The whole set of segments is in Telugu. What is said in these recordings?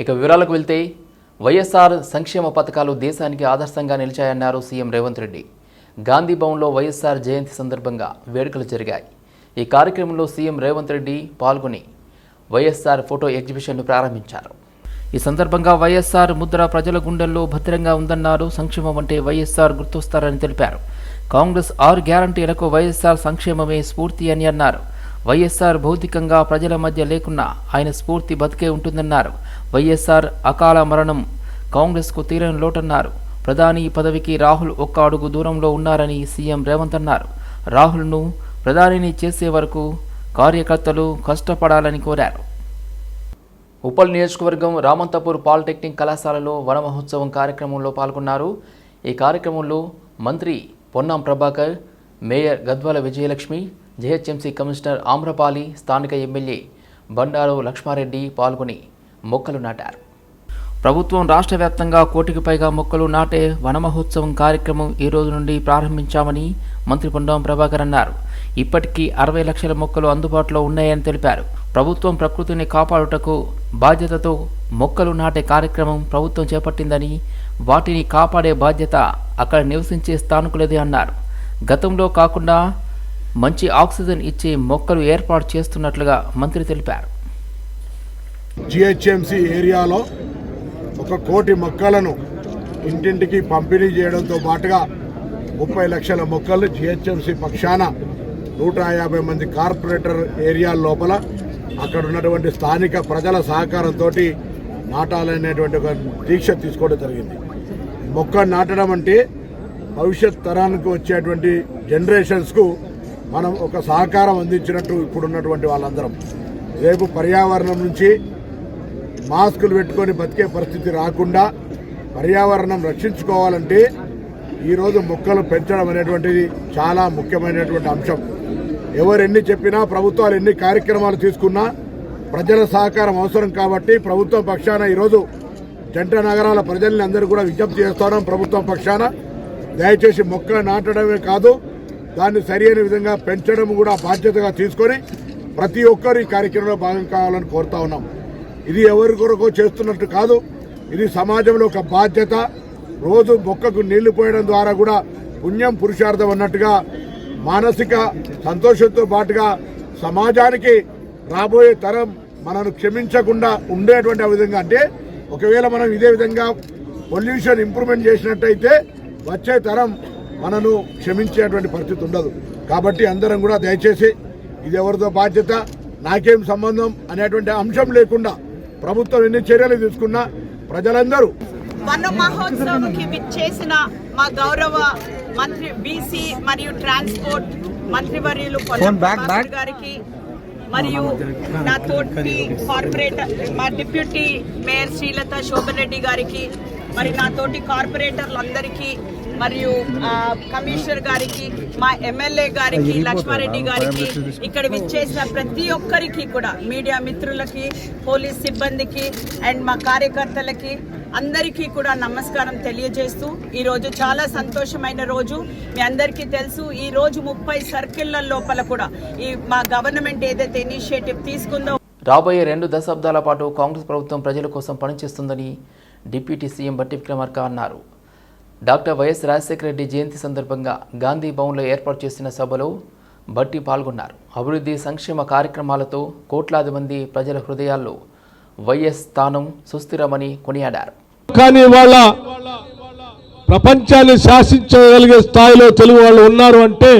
ఇక వివరాలకు వెళ్తే వైఎస్ఆర్ సంక్షేమ పథకాలు దేశానికి ఆదర్శంగా నిలిచాయన్నారు సీఎం రేవంత్ రెడ్డి. గాంధీ భవన్లో వైఎస్ఆర్ జయంతి సందర్భంగా వేడుకలు జరిగాయి. ఈ కార్యక్రమంలో సీఎం రేవంత్ రెడ్డి పాల్గొని వైఎస్ఆర్ ఫోటో ఎగ్జిబిషన్ను ప్రారంభించారు. ఈ సందర్భంగా వైఎస్ఆర్ ముద్ర ప్రజల గుండెల్లో భద్రంగా ఉందన్నారు సంక్షేమం అంటే వైఎస్ఆర్ గుర్తొస్తారని తెలిపారు. కాంగ్రెస్ ఆరు గ్యారంటీలకు వైఎస్ఆర్ సంక్షేమమే స్ఫూర్తి అని అన్నారు. వైఎస్ఆర్ భౌతికంగా ప్రజల మధ్య లేకున్నా ఆయన స్ఫూర్తి బతికే ఉంటుందన్నారు. వైఎస్ఆర్ అకాల మరణం. కాంగ్రెస్కు తీరని లోటన్నారు. ప్రధాని పదవికి రాహుల్ ఒక్క అడుగు దూరంలో ఉన్నారని సీఎం రేవంత్ అన్నారు. రాహుల్ను ప్రధానిని చేసే వరకు కార్యకర్తలు కష్టపడాలని కోరారు. ఉప్పల్ నియోజకవర్గం రామంతపూర్ పాలిటెక్నిక్ కళాశాలలో వన మహోత్సవం కార్యక్రమంలో పాల్గొన్నారు. ఈ కార్యక్రమంలో మంత్రి Ponnam Prabhakar mayor Gadwal Vijayalakshmi G H M C commissioner Amrapali స్థానిక ఎమ్మెల్యే బండారు లక్ష్మారెడ్డి పాల్గొని మొక్కలు నాటారు. ప్రభుత్వం రాష్ట్ర వ్యాప్తంగా కోటికి పైగా మొక్కలు నాటే వనమహోత్సవం కార్యక్రమం ఈ రోజు నుండి ప్రారంభించామని మంత్రి పొండం ప్రభాకర్ అన్నారు. ఇప్పటికీ అరవై లక్షల మొక్కలు అందుబాటులో ఉన్నాయని తెలిపారు. ప్రభుత్వం ప్రకృతిని కాపాడుటకు బాధ్యతతో మొక్కలు నాటే కార్యక్రమం ప్రభుత్వం చేపట్టిందని వాటిని కాపాడే బాధ్యత అక్కడ నివసించే స్థానికులదే అన్నారు. గతంలో కాకుండా మంచి ఆక్సిజన్ ఇచ్చే మొక్కలు ఏర్పాటు చేస్తున్నట్లుగా మంత్రి తెలిపారు. జిహెచ్ఎంసి ఏరియాలో ఒక కోటి మొక్కలను ఇంటింటికి పంపిణీ చేయడంతో పాటుగా ముప్పై లక్షల మొక్కలు జిహెచ్ఎంసి పక్షాన నూట యాభై మంది కార్పొరేటర్ ఏరియా లోపల అక్కడ ఉన్నటువంటి స్థానిక ప్రజల సహకారంతో నాటాలనేటువంటి ఒక దీక్ష తీసుకోవడం జరిగింది. మొక్క నాటడం అంటే భవిష్యత్ తరానికి వచ్చేటువంటి జనరేషన్స్కు మనం ఒక సహకారం అందించినట్టు ఇప్పుడున్నటువంటి వాళ్ళందరం. రేపు పర్యావరణం నుంచి మాస్కులు పెట్టుకొని బతికే పరిస్థితి రాకుండా పర్యావరణం రక్షించుకోవాలంటే ఈరోజు మొక్కలు పెంచడం అనేటువంటిది చాలా ముఖ్యమైనటువంటి అంశం. ఎవరు ఎన్ని చెప్పినా ప్రభుత్వాలు ఎన్ని కార్యక్రమాలు తీసుకున్నా ప్రజల సహకారం అవసరం కాబట్టి ప్రభుత్వం పక్షాన ఈరోజు జంట నగరాల ప్రజల్ని అందరూ కూడా విజ్ఞప్తి చేస్తున్నాం ప్రభుత్వం పక్షాన. దయచేసి మొక్కలు నాటడమే కాదు దాన్ని సరైన విధంగా పెంచడం కూడా బాధ్యతగా తీసుకొని ప్రతి ఒక్కరు ఈ కార్యక్రమంలో భాగం కావాలని కోరుతా ఉన్నాం. ఇది ఎవరి కొరకు చేస్తున్నట్టు కాదు. ఇది సమాజంలో ఒక బాధ్యత. రోజు మొక్కకు నీళ్ళు పోయడం ద్వారా కూడా పుణ్యం పురుషార్థం అన్నట్టుగా మానసిక సంతోషంతో పాటుగా సమాజానికి రాబోయే తరం మనను క్షమించకుండా ఉండేటువంటి విధంగా అంటే ఒకవేళ మనం ఇదే విధంగా పొల్యూషన్ ఇంప్రూవ్మెంట్ చేసినట్టయితే వచ్చే తరం మనను క్షమించేటువంటి పరిస్థితి ఉండదు. కాబట్టి అందరం కూడా దయచేసి ఇది ఎవరితో బాధ్యత నాకేం సంబంధం అనేటువంటి అంశం లేకుండా ప్రభుత్వం ఎన్ని చర్యలు తీసుకున్నా ప్రజలందరూ వన మహోత్సవంకి విచ్చేసిన మా గౌరవ మంత్రి బీసీ మరియు ట్రాన్స్పోర్ట్ మంత్రివర్యులు గారికి మరియు నా తోటి కార్పొరేటర్ మా డిప్యూటీ మేయర్ శ్రీలత శోభన్ రెడ్డి గారికి మరి నా తోటి కార్పొరేటర్లందరికీ మరియు కమిషనర్ గారికి మా ఎమ్మెల్యే గారికి లక్ష్మారెడ్డి గారికి ఇక్కడ విచ్చేసిన ప్రతి ఒక్కరికి కూడా మీడియా మిత్రులకి పోలీస్ సిబ్బందికి అండ్ మా కార్యకర్తలకి అందరికీ కూడా నమస్కారం తెలియజేస్తూ ఈ రోజు చాలా సంతోషమైన రోజు. మీ అందరికీ తెలుసు ఈ రోజు ముప్పై సర్కిళ్ళ లోపల కూడా ఈ మా గవర్నమెంట్ ఏదైతే ఇనిషియేటివ్ తీసుకుందో రాబోయే రెండు దశాబ్దాల పాటు కాంగ్రెస్ ప్రభుత్వం ప్రజల కోసం పనిచేస్తుందని డిప్యూటీ సీఎం బట్టి విక్రమార్క అన్నారు. Doctor Y S Rajasekhara Reddy జయంతి సందర్భంగా గాంధీ భవన్లో ఏర్పాటు చేసిన సభలో బట్టి పాల్గొన్నారు. అభివృద్ధి సంక్షేమ కార్యక్రమాలతో కోట్లాది మంది ప్రజల హృదయాల్లో వైఎస్ స్థానం సుస్థిరమని కొనియాడారు. కానీ వాళ్ళ ప్రపంచాన్ని శాసించగలిగే స్థాయిలో తెలుగు వాళ్ళు ఉన్నారు అంటే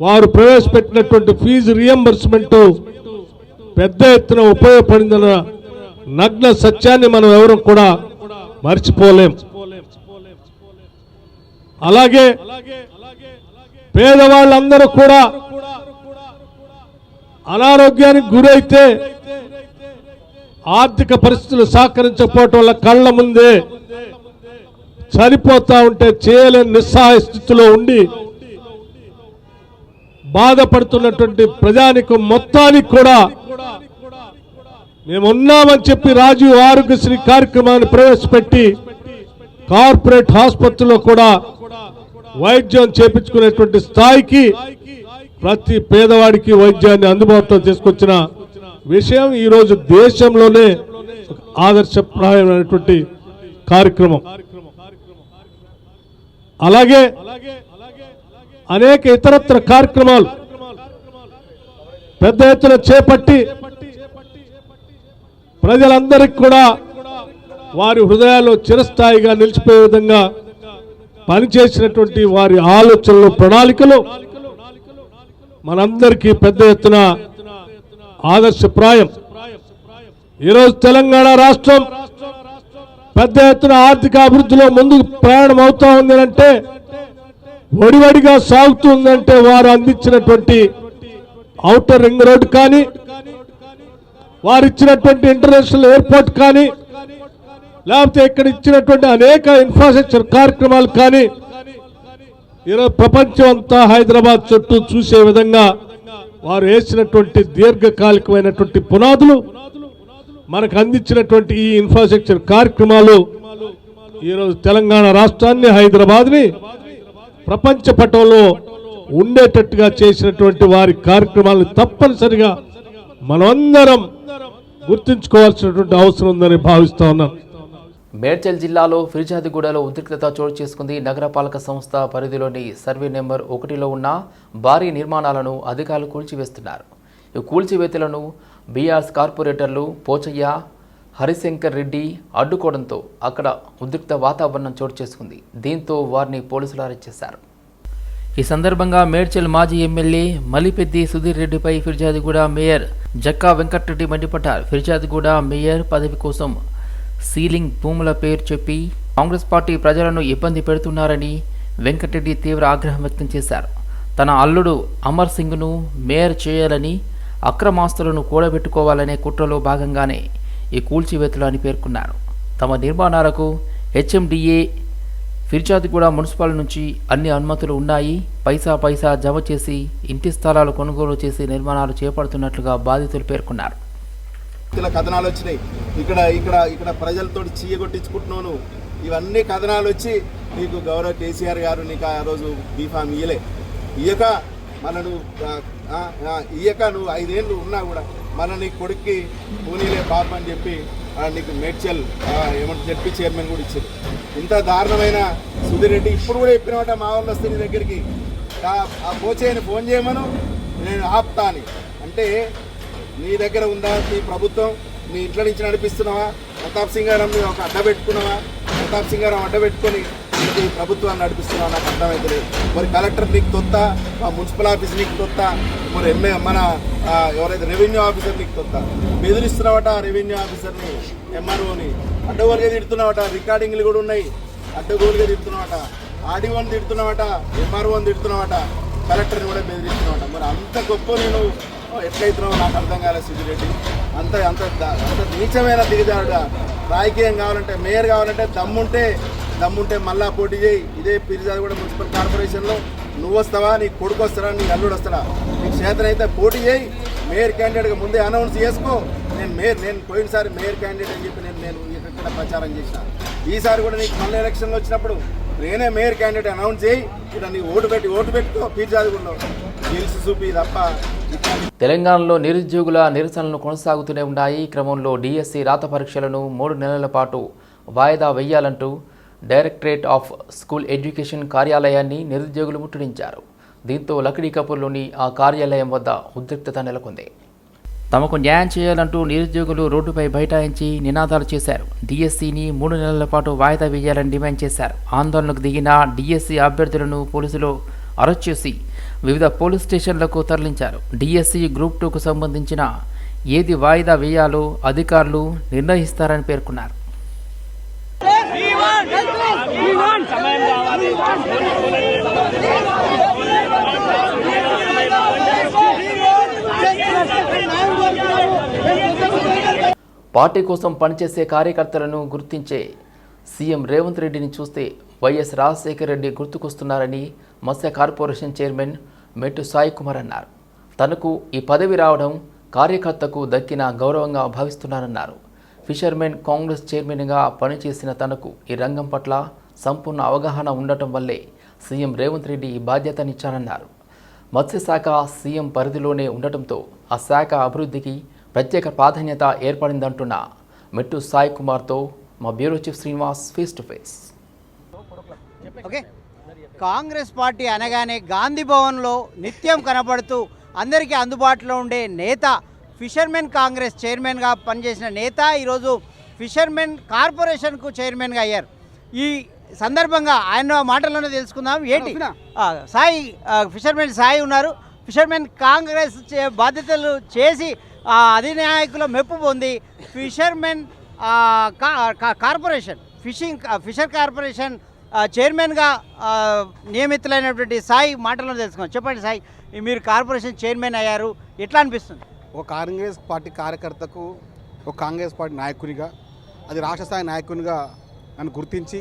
వారు ప్రవేశపెట్టినటువంటి ఫీజు రియంబర్స్మెంట్ పెద్ద ఎత్తున ఉపయోగపడిందన్న నగ్న సత్యాన్ని మనం ఎవరు కూడా మర్చిపోలేం. అలాగే పేదవాళ్ళందరూ కూడా అనారోగ్యానికి గురైతే ఆర్థిక పరిస్థితులు సహకరించకపోవటం వల్ల కళ్ళ ముందే చనిపోతా ఉంటే చేయలేని నిస్సహాయ స్థితిలో ఉండి బాధపడుతున్నటువంటి ప్రజానికం మొత్తానికి కూడా మేమున్నామని చెప్పి రాజీవ్ ఆరోగ్యశ్రీ కార్యక్రమాన్ని ప్రవేశపెట్టి కార్పొరేట్ ఆసుపత్రిలో కూడా వైద్యం చేపించుకునేటువంటి స్థాయికి ప్రతి పేదవాడికి వైద్యాన్ని అందుబాటులో తీసుకొచ్చిన విషయం ఈరోజు దేశంలోనే ఆదర్శప్రాయమైనటువంటి కార్యక్రమం. అలాగే అనేక ఇతరత్ర కార్యక్రమాలు పెద్ద ఎత్తున చేపట్టి ప్రజలందరికీ కూడా వారి హృదయాల్లో చిరస్థాయిగా నిలిచిపోయే విధంగా పనిచేసినటువంటి వారి ఆలోచనలు ప్రణాళికలు మనందరికీ పెద్ద ఎత్తున ఆదర్శప్రాయం. ఈరోజు తెలంగాణ రాష్ట్రం పెద్ద ఎత్తున ఆర్థిక అభివృద్ధిలో ముందుకు ప్రయాణం అవుతా ఉంది అంటే వడివడిగా సాగుతుందంటే వారు అందించినటువంటి అవుటర్ రింగ్ రోడ్ కానీ వారు ఇచ్చినటువంటి ఇంటర్నేషనల్ ఎయిర్పోర్ట్ కానీ లేకపోతే ఇక్కడ ఇచ్చినటువంటి అనేక ఇన్ఫ్రాస్ట్రక్చర్ కార్యక్రమాలు కానీ ఈరోజు ప్రపంచం అంతా హైదరాబాద్ చుట్టూ చూసే విధంగా వారు వేసినటువంటి దీర్ఘకాలికమైనటువంటి పునాదులు మనకు అందించినటువంటి ఈ ఇన్ఫ్రాస్ట్రక్చర్ కార్యక్రమాలు ఈరోజు తెలంగాణ రాష్ట్రాన్ని హైదరాబాద్ని ప్రపంచ పటంలో ఉండేటట్టుగా చేసినటువంటి వారి కార్యక్రమాలను తప్పనిసరిగా మనమందరం గుర్తుంచుకోవాల్సినటువంటి అవసరం ఉందని భావిస్తా ఉన్నాను మేడ్చల్ జిల్లాలో ఫిర్జాదిగూడలో ఉద్రిక్తత చోటు చేసుకుంది నగరపాలక సంస్థ పరిధిలోని సర్వే నెంబర్ ఒకటిలో ఉన్న భారీ నిర్మాణాలను అధికారులు కూల్చివేస్తున్నారు. ఈ కూల్చివేతలను బీఆర్ఎస్ కార్పొరేటర్లు పోచయ్య హరిశంకర్ రెడ్డి అడ్డుకోవడంతో అక్కడ ఉద్రిక్త వాతావరణం చోటు చేసుకుంది. దీంతో వారిని పోలీసులు అరెస్ట్ చేశారు. ఈ సందర్భంగా మేడ్చల్ మాజీ ఎమ్మెల్యే మలిపెద్ది సుధీర్ రెడ్డిపై ఫిర్జాదిగూడ మేయర్ జక్కా వెంకటరెడ్డి మండిపడ్డారు. ఫిర్జాదిగూడ మేయర్ పదవి కోసం సీలింగ్ భూముల పేరు చెప్పి కాంగ్రెస్ పార్టీ ప్రజలను ఇబ్బంది పెడుతున్నారని వెంకటరెడ్డి తీవ్ర ఆగ్రహం వ్యక్తం చేశారు. తన అల్లుడు అమర్ సింగ్ను మేయర్ చేయాలని అక్రమాస్తులను కూడబెట్టుకోవాలనే కుట్రలో భాగంగానే ఈ కూల్చివేతలు అని పేర్కొన్నారు. తమ నిర్మాణాలకు హెచ్ఎండిఏ ఫిర్జాద్గూడ మున్సిపల్ నుంచి అన్ని అనుమతులు ఉన్నాయి. పైసా పైసా జమ చేసి ఇంటి స్థలాలు కొనుగోలు చేసి నిర్మాణాలు చేపడుతున్నట్లుగా బాధితులు పేర్కొన్నారు. ఇలా కథనాలు వచ్చినాయి. ఇక్కడ ఇక్కడ ఇక్కడ ప్రజలతో చీయగొట్టించుకుంటున్నాను. ఇవన్నీ కథనాలు వచ్చి నీకు గౌరవ కేసీఆర్ గారు నీకు ఆ రోజు బీఫామ్ ఇయ్యలే. ఇయ్యక మన నువ్వు ఆ, ఇయ్యక నువ్వు ఐదేళ్ళు ఉన్నా కూడా మన నీ కొడుక్కి పూనీలే పాప అని చెప్పి ఆ, నీకు మేడ్చల్ ఏమంటే చెప్పి జడ్పీ చైర్మన్ కూడా ఇచ్చారు. ఇంత దారుణమైన సుధీర్ రెడ్డి ఇప్పుడు కూడా చెప్పినమాట మా వాళ్ళు వస్తే నీ దగ్గరికి ఆ- పోచేయని ఫోన్ చేయమను నేను ఆపుతాను. అని అంటే నీ దగ్గర ఉందా నీ ప్రభుత్వం? నీ ఇంట్లో నుంచి నడిపిస్తున్నావా? ప్రతాప్ సింగారం మీద ఒక అడ్డ పెట్టుకున్నావా? ప్రతాప్ సింగారం అడ్డ పెట్టుకొని నీకు ఈ ప్రభుత్వాన్ని నడిపిస్తున్నావా? నాకు అర్థమవుతలేదు మరి కలెక్టర్ నీకు తొత్త? మా మున్సిపల్ ఆఫీస్ నీకు తొత్త? మరి ఎంఏ మన ఎవరైతే రెవెన్యూ ఆఫీసర్ నీకు తొత్త? బెదిరిస్తున్నావట రెవెన్యూ ఆఫీసర్ని ఎంఆర్ఓని. అడ్డగోలుగా తిడుతున్నావట రికార్డింగ్లు కూడా ఉన్నాయి. అడ్డగోలుగా తిడుతున్నావట ఆడిఓని తిడుతున్నావట ఎంఆర్ఓని తిడుతున్నావట కలెక్టర్ని కూడా బెదిరిస్తున్నావట. మరి అంత గొప్ప నేను ఎట్లయితున్నావు నాకు అర్థం కాలేదు సుజిరెడ్డి అంత అంత అంత నీచమైన దిగజారుగా రాజకీయం కావాలంటే మేయర్ కావాలంటే దమ్ముంటే దమ్ముంటే మళ్ళా పోటీ చేయి. ఇదే పిరిజాది కూడా మున్సిపల్ కార్పొరేషన్లో. నువ్వు వస్తావా? నీ కొడుకు వస్తాడా? నీ అల్లుడు వస్తాడా? నీ క్షేత్రం అయితే పోటీ చేయి. మేయర్ క్యాండిడేట్గా ముందే అనౌన్స్ చేసుకో. నేను మేయర్ నేను పోయినసారి మేయర్ క్యాండిడేట్ అని చెప్పి నేను నేను ఇక్కడ ప్రచారం చేసిన. ఈసారి కూడా నీకు మళ్ళీ ఎలక్షన్లు వచ్చినప్పుడు నేనే మేయర్ క్యాండిడేట్ అనౌన్స్ చేయి. ఇక్కడ నీ ఓటు పెట్టి ఓటు పెట్టుకో పిరిజాది చూపి తప్ప తెలంగాణలో నిరుద్యోగుల నిరసనలు కొనసాగుతూనే ఉన్నాయి. ఈ క్రమంలో డిఎస్సి రాత పరీక్షలను మూడు నెలల పాటు వాయిదా వేయాలంటూ డైరెక్టరేట్ ఆఫ్ స్కూల్ ఎడ్యుకేషన్ కార్యాలయాన్ని నిరుద్యోగులు ముట్టడించారు. దీంతో లక్డీ కపూర్లోని ఆ కార్యాలయం వద్ద ఉద్రిక్తత నెలకొంది. తమకు న్యాయం చేయాలంటూ నిరుద్యోగులు రోడ్డుపై బైఠాయించి నినాదాలు చేశారు. డిఎస్సిని మూడు నెలల పాటు వాయిదా వేయాలని డిమాండ్ చేశారు. ఆందోళనకు దిగిన డిఎస్సి అభ్యర్థులను పోలీసులు అరెస్ట్ చేసి వివిధ పోలీస్ స్టేషన్లకు తరలించారు. డిఎస్సి గ్రూప్ టూకు సంబంధించిన ఏది వాయిదా వేయాలో అధికారులు నిర్ణయిస్తారని పేర్కొన్నారు. పార్టీ కోసం పనిచేసే కార్యకర్తలను గుర్తించే సీఎం రేవంత్ రెడ్డిని చూస్తే వైఎస్ రాజశేఖర రెడ్డి గుర్తుకొస్తున్నారని మత్స్య కార్పొరేషన్ చైర్మన్ మెట్టు సాయి కుమార్ అన్నారు. తనకు ఈ పదవి రావడం కార్యకర్తకు దక్కిన గౌరవంగా భావిస్తున్నారన్నారు. ఫిషర్మెన్ కాంగ్రెస్ చైర్మన్గా పనిచేసిన తనకు ఈ రంగం పట్ల సంపూర్ణ అవగాహన ఉండటం వల్లే సీఎం రేవంత్ రెడ్డి ఈ బాధ్యతనిచ్చారన్నారు. మత్స్యశాఖ సీఎం పరిధిలోనే ఉండటంతో ఆ శాఖ అభివృద్ధికి ప్రత్యేక ప్రాధాన్యత ఏర్పడిందంటున్న మెట్టు సాయి కుమార్తో మా bureau chief Srinivas face to face. Okay. Congress party అనగానే గాంధీ భవన్లో నిత్యం కనబడుతూ అందరికీ అందుబాటులో ఉండే నేత ఫిషర్మెన్ కాంగ్రెస్ చైర్మన్గా పనిచేసిన నేత ఈరోజు ఫిషర్మెన్ కార్పొరేషన్కు చైర్మన్గా అయ్యారు. ఈ సందర్భంగా ఆయన మాటల్లోనే తెలుసుకుందాం. ఏంటి? ఆ, సాయి ఫిషర్మెన్ సాయి ఉన్నారు. ఫిషర్మెన్ కాంగ్రెస్ చే- బాధ్యతలు చేసి ఆ, అధినాయకుల మెప్పు పొంది fishermen corporation fishing fisher corporation చైర్మన్గా నియమితులైనటువంటి సాయి మాటలను తెలుసుకున్నాం చెప్పండి సాయి మీరు కార్పొరేషన్ చైర్మన్ అయ్యారు ఎట్లా అనిపిస్తుంది? ఒక కాంగ్రెస్ పార్టీ కార్యకర్తకు ఒక కాంగ్రెస్ పార్టీ నాయకునిగా అది రాష్ట్ర స్థాయి నాయకునిగా నన్ను గుర్తించి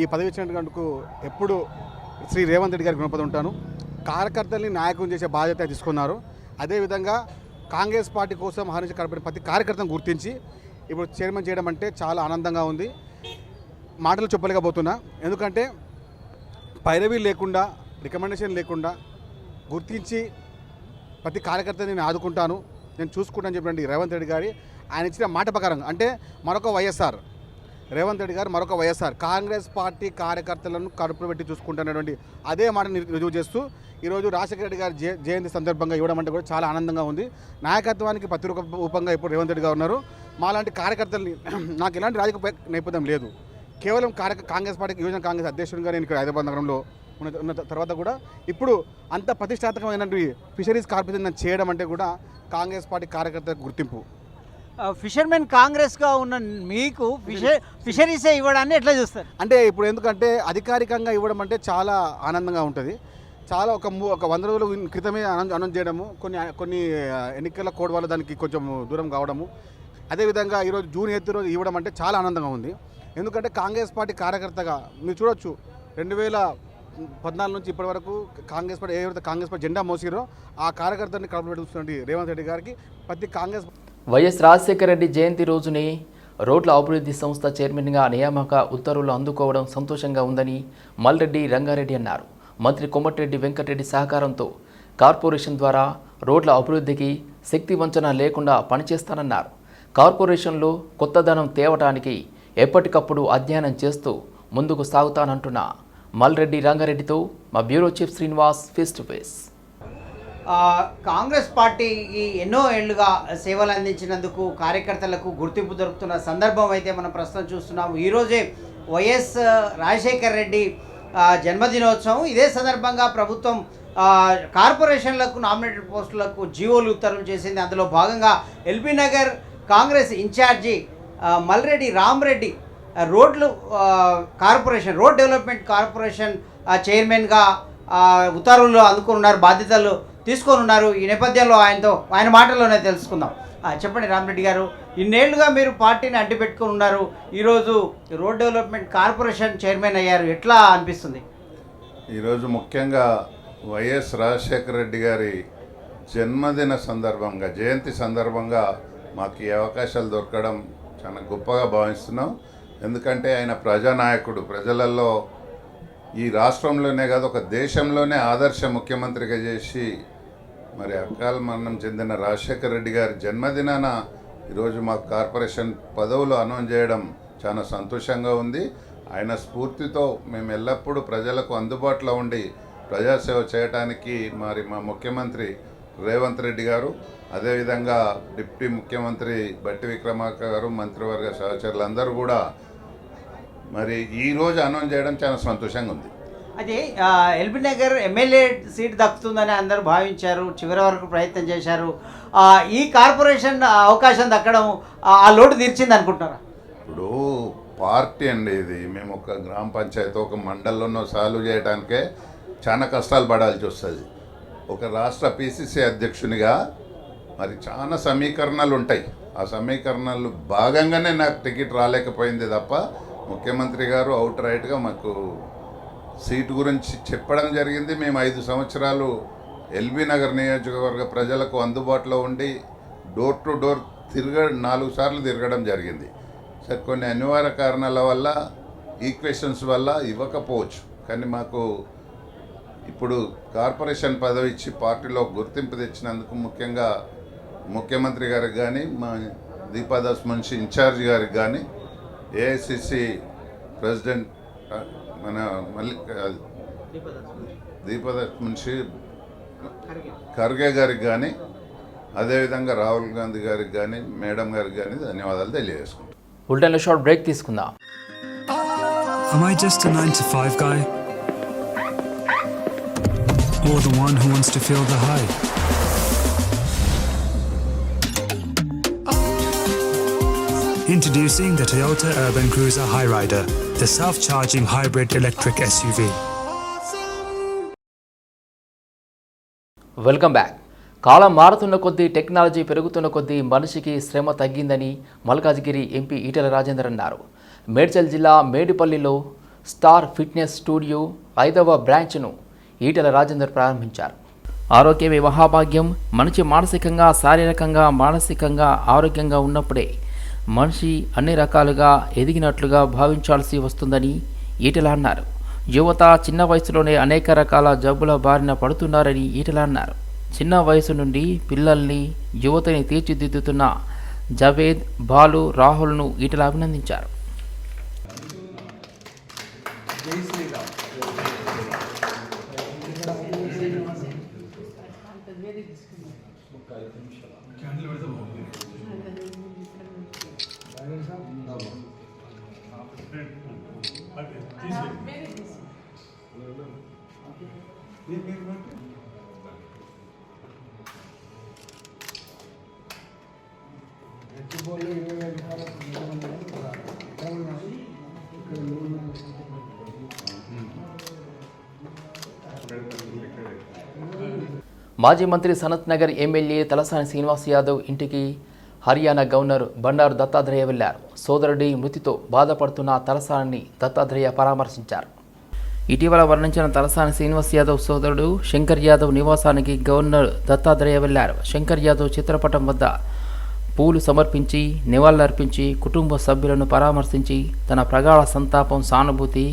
ఈ పదవి ఇచ్చినట్టుకు ఎప్పుడు శ్రీ రేవంత్ రెడ్డి గారికి గుణపడి ఉంటాను. కార్యకర్తల్ని నాయకుని చేసే బాధ్యత తీసుకున్నారు. అదేవిధంగా కాంగ్రెస్ పార్టీ కోసం హరించి కనపడిన ప్రతి కార్యకర్తను గుర్తించి ఇప్పుడు చైర్మన్ చేయడం అంటే చాలా ఆనందంగా ఉంది. మాటలు చెప్పలేకపోతున్నా. ఎందుకంటే పైరవీ లేకుండా రికమెండేషన్ లేకుండా గుర్తించి ప్రతి కార్యకర్తని నేను ఆదుకుంటాను. నేను చూసుకుంటాను చెప్పినట్టు రేవంత్ రెడ్డి గారి ఆయన ఇచ్చిన మాట ప్రకారం. అంటే మరొక వైఎస్ఆర్. రేవంత్ రెడ్డి గారు మరొక వైఎస్ఆర్. కాంగ్రెస్ పార్టీ కార్యకర్తలను కడుపు పెట్టి చూసుకుంటున్నటువంటి అదే మాటను రుజువు చేస్తూ ఈరోజు రాజశేఖర రెడ్డి గారి జయ జయంతి సందర్భంగా ఇవ్వడం అంటే కూడా చాలా ఆనందంగా ఉంది. నాయకత్వానికి ప్రతిరూప రూపంగా ఇప్పుడు రేవంత్ రెడ్డి గారు ఉన్నారు. మాలాంటి కార్యకర్తల్ని నాకు ఎలాంటి రాజకీయ నేపథ్యం లేదు. కేవలం కాంగ్రెస్ పార్టీ యువజన కాంగ్రెస్ అధ్యక్షుడిగా నేను ఇక్కడ హైదరాబాద్ నగరంలో ఉన్న ఉన్న తర్వాత కూడా ఇప్పుడు అంత ప్రతిష్టాత్మకమైనటువంటి ఫిషరీస్ కార్పొరేషన్ చేయడం అంటే కూడా కాంగ్రెస్ పార్టీ కార్యకర్త గుర్తింపు. ఫిషర్మెన్ కాంగ్రెస్గా ఉన్న మీకు ఫిషర్ ఫిషరీసే ఇవ్వడాన్ని ఎట్లా చూస్తారు? అంటే ఇప్పుడు ఎందుకంటే అధికారికంగా ఇవ్వడం అంటే చాలా ఆనందంగా ఉంటుంది. చాలా ఒక మూ- ఒక వంద రోజుల క్రితమే అనౌన్స్ చేయడము కొన్ని కొన్ని ఎన్నికల కోడ్ వల్ల దానికి కొంచెం దూరం కావడము. అదేవిధంగా ఈరోజు జూన్ ఎయిత్ రోజు ఇవ్వడం అంటే చాలా ఆనందంగా ఉంది. ఎందుకంటే కాంగ్రెస్ పార్టీ కార్యకర్తగా మీరు చూడొచ్చు రెండు వేల పద్నాలుగు నుంచి ఇప్పటి వరకు కాంగ్రెస్ పార్టీ ఏవైతే కాంగ్రెస్ పార్టీ జెండా మోసిరో ఆ కార్యకర్తని కడుపు రేవంత్ రెడ్డి గారికి ప్రతి కాంగ్రెస్ వైఎస్ రాజశేఖర రెడ్డి జయంతి రోజునే రోడ్ల అభివృద్ధి సంస్థ చైర్మన్గా నియామక ఉత్తర్వులు అందుకోవడం సంతోషంగా ఉందని మల్రెడ్డి రంగారెడ్డి అన్నారు. మంత్రి కొమ్మటిరెడ్డి వెంకటరెడ్డి సహకారంతో కార్పొరేషన్ ద్వారా రోడ్ల అభివృద్ధికి శక్తి వంచన లేకుండా పనిచేస్తానన్నారు. కార్పొరేషన్లో కొత్తదనం తేవటానికి ఎప్పటికప్పుడు అధ్యయనం చేస్తూ ముందుకు సాగుతానంటున్న మల్రెడ్డి రంగారెడ్డితో మా bureau chief Srinivas face to face. Congress పార్టీకి ఎన్నో ఏళ్ళుగా సేవలు అందించినందుకు కార్యకర్తలకు గుర్తింపు దొరుకుతున్న సందర్భం అయితే మనం ప్రస్తుతం చూస్తున్నాము. ఈరోజే వైఎస్ రాజశేఖర్ రెడ్డి జన్మదినోత్సవం. ఇదే సందర్భంగా ప్రభుత్వం కార్పొరేషన్లకు నామినేటెడ్ పోస్టులకు జీవోలు ఉత్తర్వులు చేసింది. అందులో భాగంగా L B Nagar Congress incharge Malreddy Ram Reddy రోడ్లు కార్పొరేషన్ రోడ్ డెవలప్మెంట్ కార్పొరేషన్ చైర్మన్గా ఉత్తర్వులు అందుకున్నారు బాధ్యతలు తీసుకొని ఉన్నారు. ఈ నేపథ్యంలో ఆయనతో ఆయన మాటల్లోనే తెలుసుకుందాం. చెప్పండి రామరెడ్డి గారు ఇన్నేళ్ళుగా మీరు పార్టీని అడ్డు పెట్టుకుని ఉన్నారు. ఈరోజు రోడ్ డెవలప్మెంట్ కార్పొరేషన్ చైర్మన్ అయ్యారు. ఎట్లా అనిపిస్తుంది? ఈరోజు ముఖ్యంగా వైఎస్ రాజశేఖర రెడ్డి గారి జన్మదిన సందర్భంగా జయంతి సందర్భంగా మాకు ఈ అవకాశాలు దొరకడం చాలా గొప్పగా భావిస్తున్నాం. ఎందుకంటే ఆయన ప్రజానాయకుడు. ప్రజలలో ఈ రాష్ట్రంలోనే కాదు ఒక దేశంలోనే ఆదర్శ ముఖ్యమంత్రిగా చేసి మరి అకాల మరణం చెందిన రాజశేఖర రెడ్డి గారి జన్మదినాన ఈరోజు మా కార్పొరేషన్ పదవులు అనౌన్స్ చేయడం చాలా సంతోషంగా ఉంది. ఆయన స్ఫూర్తితో మేము ఎల్లప్పుడూ ప్రజలకు అందుబాటులో ఉండి ప్రజాసేవ చేయడానికి మరి మా ముఖ్యమంత్రి రేవంత్ రెడ్డి గారు అదేవిధంగా డిప్యూటీ ముఖ్యమంత్రి బట్టి విక్రమార్క గారు మంత్రివర్గ సహచరులు అందరూ కూడా మరి ఈరోజు అనౌన్స్ చేయడం చాలా సంతోషంగా ఉంది. ఆ, ఎల్బీ నగర్ ఎమ్మెల్యే సీట్ దక్కుతుందని అందరూ భావించారు చివరి వరకు ప్రయత్నం చేశారు. ఈ కార్పొరేషన్ అవకాశం దక్కడం ఆ ఆ లోటు తీర్చింది అనుకుంటున్నారా? ఇప్పుడు పార్టీ అండి ఇది. మేము ఒక గ్రామ పంచాయతీ ఒక మండలంలో సాల్వ్ చేయడానికే చాలా కష్టాలు పడాల్సి వస్తుంది. ఒక రాష్ట్ర పిసిసి అధ్యక్షునిగా మరి చాలా సమీకరణలు ఉంటాయి ఆ సమీకరణలు భాగంగానే నాకు టికెట్ రాలేకపోయింది తప్ప ముఖ్యమంత్రి గారు అవుట్ రైట్గా మాకు సీటు గురించి చెప్పడం జరిగింది. మేము ఐదు సంవత్సరాలు ఎల్బీ నగర్ నియోజకవర్గ ప్రజలకు అందుబాటులో ఉండి డోర్ టు డోర్ తిరగ నాలుగు సార్లు తిరగడం జరిగింది. సరే కొన్ని అనివార్య కారణాల వల్ల ఈక్వేషన్స్ వల్ల ఇవ్వకపోవచ్చు. కానీ మాకు ఇప్పుడు కార్పొరేషన్ పదవి ఇచ్చి పార్టీలో గుర్తింపు తెచ్చినందుకు ముఖ్యంగా ముఖ్యమంత్రి గారికి కానీ మా దీపాదాస్ మనిషి ఇన్ఛార్జ్ గారికి కానీ ఏఐసిసి ప్రెసిడెంట్ మన ఆ, దీపాదాస్ మనిషి ఖర్గే గారికి కానీ అదేవిధంగా రాహుల్ గాంధీ గారికి కానీ మేడం గారికి కానీ ధన్యవాదాలు తెలియజేసుకుంటాం బులెటిన్లో షార్ట్ బ్రేక్ తీసుకుందాం Am I just a 9 to 5 guy? Or the one who wants to feel the high? Introducing the Toyota Urban Cruiser Highrider, the self charging hybrid electric SUV. Welcome back కాలం మారుతున్న కొద్దీ టెక్నాలజీ పెరుగుతున్న కొద్దీ మనిషికి శ్రమ తగ్గిందని మల్కాజ్గిరి ఎంపీ ఈటెల రాజేందర్ అన్నారు. మేడ్చల్ జిల్లా మేడిపల్లిలో స్టార్ ఫిట్నెస్ స్టూడియో ఐదవ బ్రాంచ్ను ఈటెల రాజేందర్ ప్రారంభించారు. ఆరోగ్యమే మహాభాగ్యం. మనిషి మానసికంగా శారీరకంగా మానసికంగా ఆరోగ్యంగా ఉన్నప్పుడే మనిషి అన్ని రకాలుగా ఎదిగినట్లుగా భావించాల్సి వస్తుందని ఈటెల అన్నారు. యువత చిన్న వయసులోనే అనేక రకాల జబ్బుల బారిన పడుతున్నారని ఈటెల అన్నారు. చిన్న వయసు నుండి పిల్లల్ని యువతని తీర్చిదిద్దుతున్న జవేద్ బాలు రాహుల్ను ఈటలు అభినందించారు. మాజీ మంత్రి Sanath Nagar M L A Talasani Srinivas Yadav ఇంటికి హర్యానా గవర్నర్ బండారు దత్తాత్రేయ వెళ్ళారు. సోదరుడి మృతితో బాధపడుతున్న తలసాని దత్తాత్రేయ పరామర్శించారు. ఇటీవల వర్ణించిన తలసాని శ్రీనివాస్ యాదవ్ సోదరుడు శంకర్ యాదవ్ నివాసానికి గవర్నర్ దత్తాత్రేయ వెళ్ళారు. శంకర్ యాదవ్ చిత్రపటం వద్ద పూలు సమర్పించి నివాళులర్పించి కుటుంబ సభ్యులను పరామర్శించి తన ప్రగాఢ సంతాపం సానుభూతి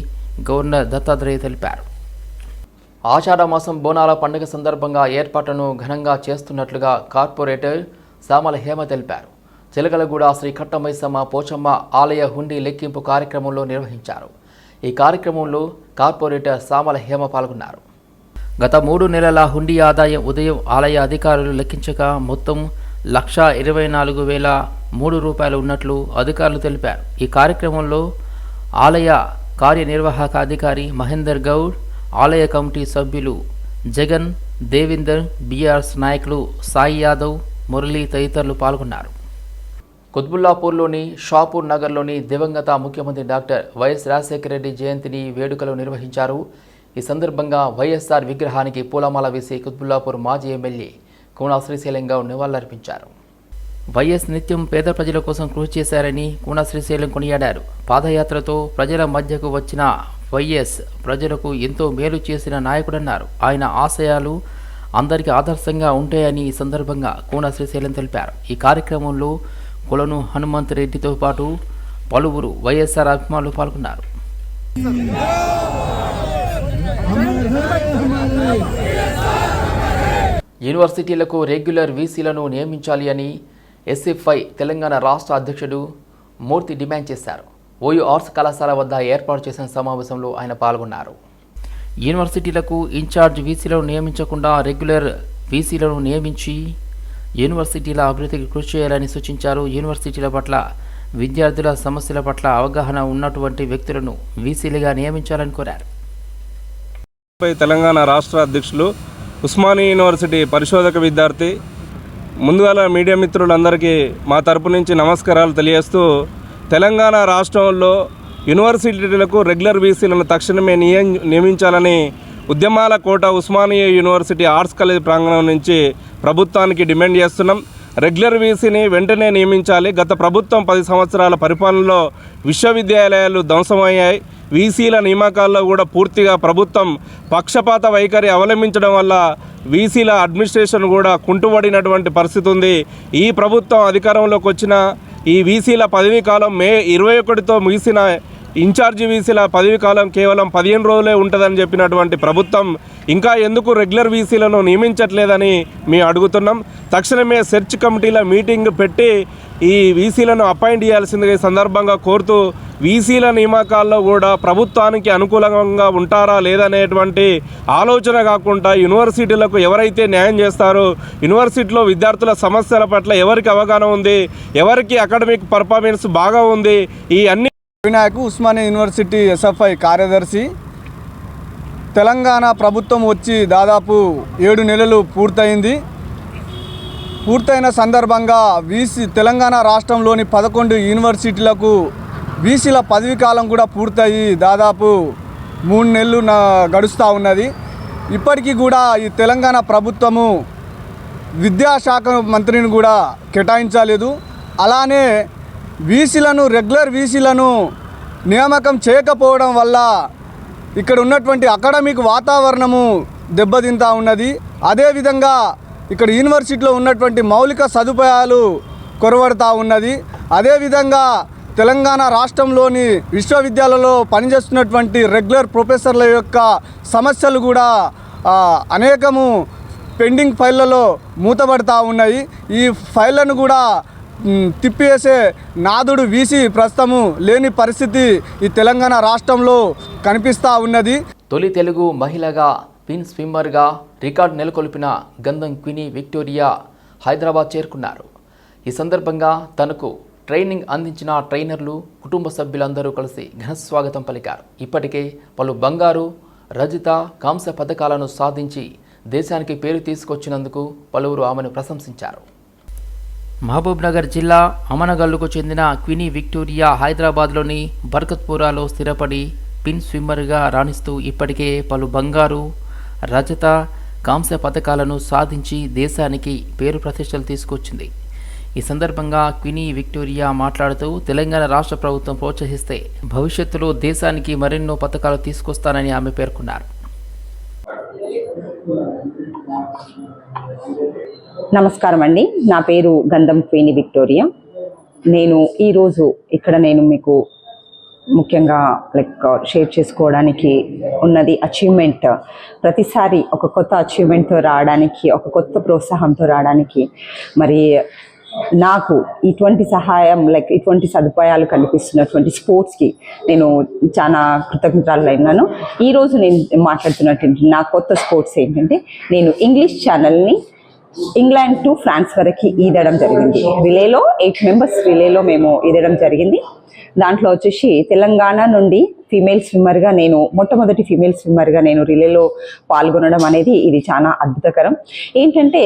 గవర్నర్ దత్తాత్రేయ తెలిపారు. ఆషాఢ మాసం బోనాల పండుగ సందర్భంగా ఏర్పాట్లను ఘనంగా చేస్తున్నట్లుగా కార్పొరేటర్ సామల హేమ తెలిపారు. చిలకలగూడ శ్రీ కట్టమైసమ్మ పోచమ్మ ఆలయ హుండీ లెక్కింపు కార్యక్రమంలో నిర్వహించారు. ఈ కార్యక్రమంలో కార్పొరేటర్ సామల హేమ పాల్గొన్నారు. గత మూడు నెలల హుండీ ఆదాయం ఉదయం ఆలయ అధికారులు లెక్కించగా మొత్తం లక్ష ఇరవై నాలుగు వేల మూడు రూపాయలు ఉన్నట్లు అధికారులు తెలిపారు. ఈ కార్యక్రమంలో ఆలయ కార్యనిర్వాహక అధికారి మహేందర్ గౌడ్ ఆలయ కమిటీ సభ్యులు జగన్ దేవిందర్ బీఆర్ఎస్ నాయకులు సాయి యాదవ్ మురళి తదితరులు పాల్గొన్నారు. కుత్బుల్లాపూర్లోని షాపూర్ నగర్లోని దివంగత ముఖ్యమంత్రి డాక్టర్ వైఎస్ రాజశేఖర రెడ్డి జయంతిని వేడుకలు నిర్వహించారు. ఈ సందర్భంగా వైఎస్ఆర్ విగ్రహానికి పూలమాల వేసి కుత్బుల్లాపూర్ మాజీ ఎమ్మెల్యే కూనా శ్రీశైలం గౌడ్ నివాళులర్పించారు వైఎస్ నిత్యం పేద ప్రజల కోసం కృషి చేశారని కూన శ్రీశైలం కొనియాడారు. పాదయాత్రతో ప్రజల మధ్యకు వచ్చిన వైఎస్ ప్రజలకు ఎంతో మేలు చేసిన నాయకుడన్నారు. ఆయన ఆశయాలు అందరికీ ఆదర్శంగా ఉంటాయని ఈ సందర్భంగా కోన శ్రీశైలం తెలిపారు. ఈ కార్యక్రమంలో కొలను హనుమంత్ రెడ్డితో పాటు పలువురు వైఎస్ఆర్ అభిమానులు పాల్గొన్నారు. యూనివర్సిటీలకు రెగ్యులర్ వీసీలను నియమించాలి అని ఎస్ఎఫ్ఐ తెలంగాణ రాష్ట్ర అధ్యక్షుడు మూర్తి డిమాండ్ చేశారు. ఓయూ ఆర్ట్స్ కళాశాల వద్ద ఏర్పాటు చేసిన సమావేశంలో ఆయన పాల్గొన్నారు. యూనివర్సిటీలకు ఇన్ఛార్జ్ వీసీలను నియమించకుండా రెగ్యులర్ వీసీలను నియమించి యూనివర్సిటీల అభివృద్ధికి కృషి చేయాలని సూచించారు. యూనివర్సిటీల పట్ల విద్యార్థుల సమస్యల పట్ల అవగాహన ఉన్నటువంటి వ్యక్తులను వీసీలుగా నియమించాలని కోరారు. తెలంగాణ రాష్ట్ర అధ్యక్షులు ఉస్మానియా యూనివర్సిటీ పరిశోధక విద్యార్థి ముందుగా మీడియా మిత్రులందరికీ మా తరపు నుంచి నమస్కారాలు తెలియజేస్తూ తెలంగాణ రాష్ట్రంలో యూనివర్సిటీలకు రెగ్యులర్ బీసీలను తక్షణమే నియం నియమించాలని ఉద్యమాల కోట ఉస్మానియా యూనివర్సిటీ ఆర్ట్స్ కాలేజ్ ప్రాంగణం నుంచి ప్రభుత్వానికి డిమాండ్ చేస్తున్నాం. రెగ్యులర్ వీసీని వెంటనే నియమించాలి. గత ప్రభుత్వం పది సంవత్సరాల పరిపాలనలో విశ్వవిద్యాలయాలు ధ్వంసమయ్యాయి. వీసీల నియామకాల్లో కూడా పూర్తిగా ప్రభుత్వం పక్షపాత వైఖరి అవలంబించడం వల్ల వీసీల అడ్మినిస్ట్రేషన్ కూడా కుంటుబడినటువంటి పరిస్థితి ఉంది. ఈ ప్రభుత్వం అధికారంలోకి వచ్చిన ఈ వీసీల పదవీ కాలం మే ఇరవై ఒకటితో ముగిసిన ఇన్ఛార్జి వీసీల పదవి కాలం కేవలం పదిహేను రోజులే ఉంటుందని చెప్పినటువంటి ప్రభుత్వం ఇంకా ఎందుకు రెగ్యులర్ వీసీలను నియమించట్లేదని మేము అడుగుతున్నాం. తక్షణమే సెర్చ్ కమిటీల మీటింగ్ పెట్టి ఈ వీసీలను అపాయింట్ చేయాల్సిందిగా ఈ సందర్భంగా కోరుతూ వీసీల నియామకాల్లో కూడా ప్రభుత్వానికి అనుకూలంగా ఉంటారా లేదనేటువంటి ఆలోచన కాకుండా యూనివర్సిటీలకు ఎవరైతే న్యాయం చేస్తారో యూనివర్సిటీలో విద్యార్థుల సమస్యల పట్ల ఎవరికి అవగాహన ఉంది ఎవరికి అకాడమిక్ పర్ఫార్మెన్స్ బాగా ఉంది ఈ అన్ని వినాయక్ ఉస్మానియా యూనివర్సిటీ ఎస్ఎఫ్ఐ కార్యదర్శి. తెలంగాణ ప్రభుత్వం వచ్చి దాదాపు ఏడు నెలలు పూర్తయింది. పూర్తయిన సందర్భంగా వీసీ తెలంగాణ రాష్ట్రంలోని పదకొండు యూనివర్సిటీలకు వీసీల పదవీ కాలం కూడా పూర్తయి దాదాపు మూడు నెలలు నా గడుస్తూ ఉన్నది. ఇప్పటికీ కూడా ఈ తెలంగాణ ప్రభుత్వము విద్యాశాఖ మంత్రిని కూడా కేటాయించలేదు. అలానే వీసీలను రెగ్యులర్ వీసీలను నియామకం చేయకపోవడం వల్ల ఇక్కడ ఉన్నటువంటి అకాడమిక్ వాతావరణము దెబ్బతింటా ఉన్నది. అదేవిధంగా ఇక్కడ యూనివర్సిటీలో ఉన్నటువంటి మౌలిక సదుపాయాలు కొరవడతా ఉన్నది. అదేవిధంగా తెలంగాణ రాష్ట్రంలోని విశ్వవిద్యాలయంలో పనిచేస్తున్నటువంటి రెగ్యులర్ ప్రొఫెసర్ల యొక్క సమస్యలు కూడా అనేకము పెండింగ్ ఫైళ్ళలో మూతబడతా ఉన్నాయి. ఈ ఫైళ్ళను కూడా తిప్పివేసే నాదుడు వీసి ప్రస్తుతము లేని పరిస్థితి ఈ తెలంగాణ రాష్ట్రంలో కనిపిస్తూ ఉన్నది. తొలి తెలుగు మహిళగా పిన్ స్విమ్మర్గా రికార్డు నెలకొల్పిన గంధం క్విని విక్టోరియా హైదరాబాద్ చేరుకున్నారు. ఈ సందర్భంగా తనకు ట్రైనింగ్ అందించిన ట్రైనర్లు కుటుంబ సభ్యులందరూ కలిసి ఘనస్వాగతం పలికారు. ఇప్పటికే పలు బంగారు రజిత కాంస్య పథకాలను సాధించి దేశానికి పేరు తీసుకొచ్చినందుకు పలువురు ఆమెను ప్రశంసించారు. మహబూబ్నగర్ జిల్లా అమనగల్లుకు చెందిన క్వినీ విక్టోరియా హైదరాబాద్లోని బర్కత్పురాలో స్థిరపడి పిన్ స్విమ్మర్గా రాణిస్తూ ఇప్పటికే పలు బంగారు రజత కాంస్య పథకాలను సాధించి దేశానికి పేరు ప్రతిష్టలు తీసుకొచ్చింది. ఈ సందర్భంగా క్వినీ విక్టోరియా మాట్లాడుతూ తెలంగాణ రాష్ట్ర ప్రభుత్వం ప్రోత్సహిస్తే భవిష్యత్తులో దేశానికి మరెన్నో పథకాలు తీసుకొస్తానని ఆమె పేర్కొన్నారు. నమస్కారం అండి. నా పేరు గంధం క్వీని విక్టోరియా. నేను ఈరోజు ఇక్కడ నేను మీకు ముఖ్యంగా లైక్ షేర్ చేసుకోవడానికి ఉన్నది అచీవ్మెంట్. ప్రతిసారి ఒక కొత్త అచీవ్మెంట్తో రావడానికి ఒక కొత్త ప్రోత్సాహంతో రావడానికి మరి నాకు ఇటువంటి సహాయం లైక్ ఇటువంటి సదుపాయాలు కల్పిస్తున్నటువంటి స్పోర్ట్స్కి నేను చాలా కృతజ్ఞతలు అయినాను ఈరోజు నేను మాట్లాడుతున్నటువంటి నా కొత్త స్పోర్ట్స్ ఏంటంటే నేను ఇంగ్లీష్ ఛానల్ని ఇంగ్లాండ్ టు ఫ్రాన్స్ వరకు ఈదడం జరిగింది. రిలేలో ఎయిట్ మెంబర్స్ రిలేలో మేము ఈదడం జరిగింది. దాంట్లో వచ్చేసి తెలంగాణ నుండి ఫీమేల్ స్విమ్మర్గా నేను మొట్టమొదటి ఫీమేల్ స్విమ్మర్గా నేను రిలేలో పాల్గొనడం అనేది ఇది చాలా అద్భుతకరం. ఏంటంటే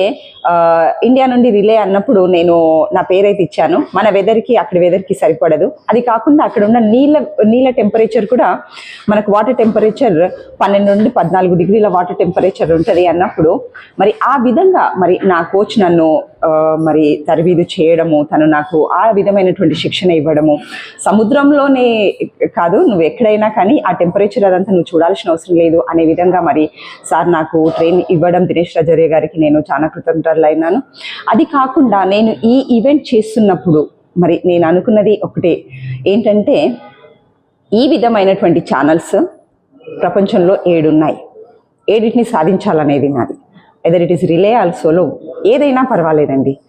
ఇండియా నుండి రిలే అన్నప్పుడు నేను నా పేరైతే ఇచ్చాను. మన వెదర్కి అక్కడ వెదర్కి సరిపడదు. అది కాకుండా అక్కడ ఉన్న నీళ్ళ నీళ్ళ టెంపరేచర్ కూడా మనకు వాటర్ టెంపరేచర్ పన్నెండు నుండి పద్నాలుగు డిగ్రీల వాటర్ టెంపరేచర్ ఉంటుంది అన్నప్పుడు మరి ఆ విధంగా మరి నా కోచ్ నన్ను మరి తరబీదు చేయడము తను నాకు ఆ విధమైనటువంటి శిక్షణ ఇవ్వడము సముద్రంలోనే కాదు నువ్వు ఎక్కడైనా కానీ ఆ టెంపరేచర్ అదంతా నువ్వు చూడాల్సిన అవసరం లేదు అనే విధంగా మరి సార్ నాకు ట్రైన్ ఇవ్వడం దినేష్ రాజరే గారికి నేను చాలా కృతజ్ఞతలు అది కాకుండా నేను ఈ ఈవెంట్ చేస్తున్నప్పుడు మరి నేను అనుకున్నది ఒకటే ఏంటంటే ఈ విధమైనటువంటి ఛానల్స్ ప్రపంచంలో ఏడున్నాయి. ఏడిటిని సాధించాలనేది నాది. ఎదర్ ఇట్ ఈస్ రిలే ఆల్సోలో ఏదైనా పర్వాలేదండి.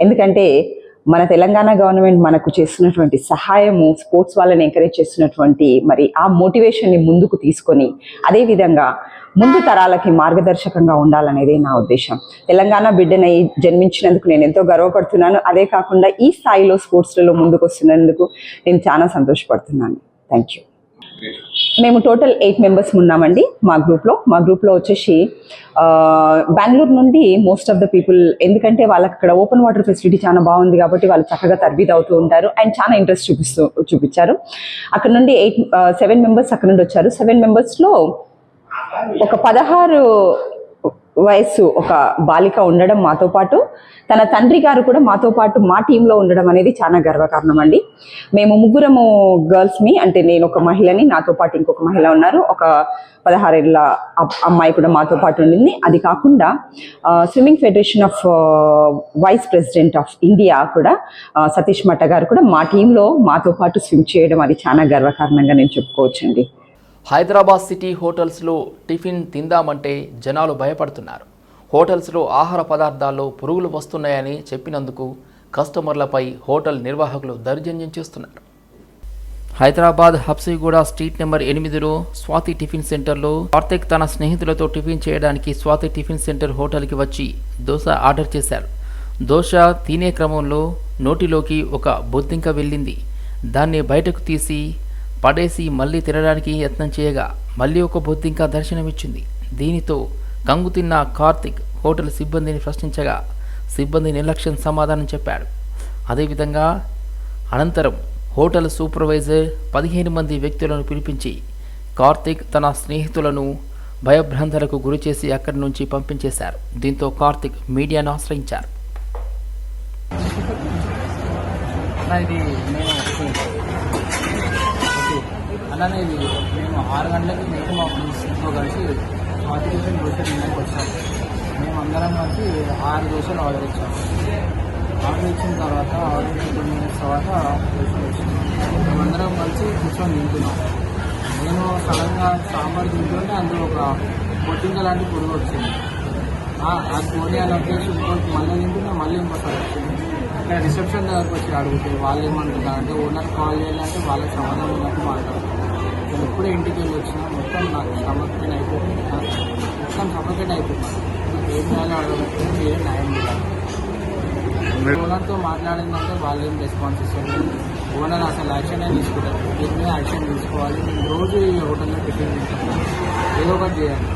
ఎందుకంటే మన తెలంగాణ గవర్నమెంట్ మనకు చేస్తున్నటువంటి సహాయము స్పోర్ట్స్ వాళ్ళని ఎంకరేజ్ చేస్తున్నటువంటి మరి ఆ మోటివేషన్ని ముందుకు తీసుకొని అదేవిధంగా ముందు తరాలకి మార్గదర్శకంగా ఉండాలనేదే నా ఉద్దేశం. తెలంగాణ బిడ్డనై జన్మించినందుకు నేను ఎంతో గర్వపడుతున్నాను. అదే కాకుండా ఈ స్థాయిలో స్పోర్ట్స్లలో ముందుకు వస్తున్నందుకు నేను చాలా సంతోషపడుతున్నాను. థ్యాంక్ యూ మేము టోటల్ ఎయిట్ మెంబర్స్ ఉన్నామండి మా గ్రూప్లో. మా గ్రూప్లో వచ్చేసి బెంగళూరు నుండి మోస్ట్ ఆఫ్ ద పీపుల్ ఎందుకంటే వాళ్ళకి అక్కడ ఓపెన్ వాటర్ ఫెసిలిటీ చాలా బాగుంది కాబట్టి వాళ్ళు చక్కగా తర్బీద్ అవుతూ ఉంటారు అండ్ చాలా ఇంట్రెస్ట్ చూపిస్తూ చూపించారు. అక్కడ నుండి ఎయిట్ సెవెన్ మెంబర్స్ అక్కడ నుండి వచ్చారు. సెవెన్ మెంబర్స్లో ఒక పదహారు వయస్సు ఒక బాలిక ఉండడం మాతో పాటు తన తండ్రి గారు కూడా మాతో పాటు మా టీంలో ఉండడం అనేది చాలా గర్వకారణం అండి మేము ముగ్గురము గర్ల్స్ని అంటే నేను ఒక మహిళని నాతో పాటు ఇంకొక మహిళ ఉన్నారు. ఒక పదహారేళ్ళ అమ్మాయి కూడా మాతో పాటు ఉండింది. అది కాకుండా swimming federation of vice president of India కూడా సతీష్ మట్ట గారు కూడా మా టీంలో మాతో పాటు స్విమ్ చేయడం అది చాలా గర్వకారణంగా నేను చెప్పుకోవచ్చండి. హైదరాబాద్ సిటీ హోటల్స్లో టిఫిన్ తిందామంటే జనాలు భయపడుతున్నారు. హోటల్స్లో ఆహార పదార్థాల్లో పురుగులు వస్తున్నాయని చెప్పినందుకు కస్టమర్లపై హోటల్ నిర్వాహకులు దౌర్జన్యం చేస్తున్నారు. హైదరాబాద్ హబ్సిగూడ స్ట్రీట్ నెంబర్ ఎనిమిదిలో స్వాతి టిఫిన్ సెంటర్లో కార్తిక్ తన స్నేహితులతో టిఫిన్ చేయడానికి స్వాతి టిఫిన్ సెంటర్ హోటల్కి వచ్చి దోశ ఆర్డర్ చేశారు. దోశ తినే క్రమంలో నోటిలోకి ఒక బొద్దింక వెళ్ళింది. దాన్ని బయటకు తీసి పడేసి మళ్ళీ తినడానికి యత్నం చేయగా మళ్ళీ ఒక బొద్దింక దర్శనమిచ్చింది. దీనితో కంగు తిన్న కార్తిక్ హోటల్ సిబ్బందిని ప్రశ్నించగా సిబ్బంది నిర్లక్ష్యం సమాధానం చెప్పాడు. అదేవిధంగా అనంతరం హోటల్ సూపర్వైజర్ పదిహేను మంది వ్యక్తులను పిలిపించి కార్తిక్ తన స్నేహితులను భయభ్రాంతలకు గురిచేసి అక్కడి నుంచి పంపించేశారు. దీంతో కార్తిక్ మీడియాను ఆశ్రయించారు. అలానే ఇది మేము ఆరు గంటలకి మేము మా ఫ్రెండ్స్తో కలిసి స్వాతి టిఫిన్ దోశ తినడానికి వచ్చాము. మేము అందరం కలిసి ఆరు దోశలు ఆర్డర్ ఇచ్చాము. ఆర్డర్ ఇచ్చిన తర్వాత ఆర్డర్ ఇచ్చిన టూ మినిట్స్ తర్వాత దోశలు మేము మేమందరం కలిసి కూర్చొని తింటున్నాం. నేను సడన్గా సాంబార్ తింటుంటే అందులో ఒక పొట్టింక లాంటి పురుగు వచ్చింది. ఆ- కోడి అని వచ్చేసి ఇంకోటి మళ్ళీ తింటున్నా మళ్ళీ ఇంకోసారి వచ్చింది. అక్కడ రిసెప్షన్ దగ్గరకు వచ్చి అడిగితే వాళ్ళు ఏమంటున్నారు అంటే ఓనర్ కాల్ చేయాలంటే వాళ్ళకి సమాధానం ఉన్నట్టు మాట్లాడతారు. నేను ఎప్పుడే ఇంటికి వెళ్ళి వచ్చినా మొత్తం నాకు స్టమక్ పెయిన్ అయిపోయింది. మొత్తం సఫకేట్ అయిపోతుంది నాకు ఏం చేయాలో అడగలేదు మీరే న్యాయం చేయాలి. ఓనర్తో మాట్లాడిందంటే వాళ్ళు ఏం రెస్పాన్స్ ఇస్తారు? ఓనర్ అసలు యాక్షన్ తీసుకుంటారు? దీని మీద యాక్షన్ తీసుకోవాలి. రోజు ఈ హోటల్లో టిఫిన్ తీసుకుంటాను ఏదో ఒకటి చేయాలి.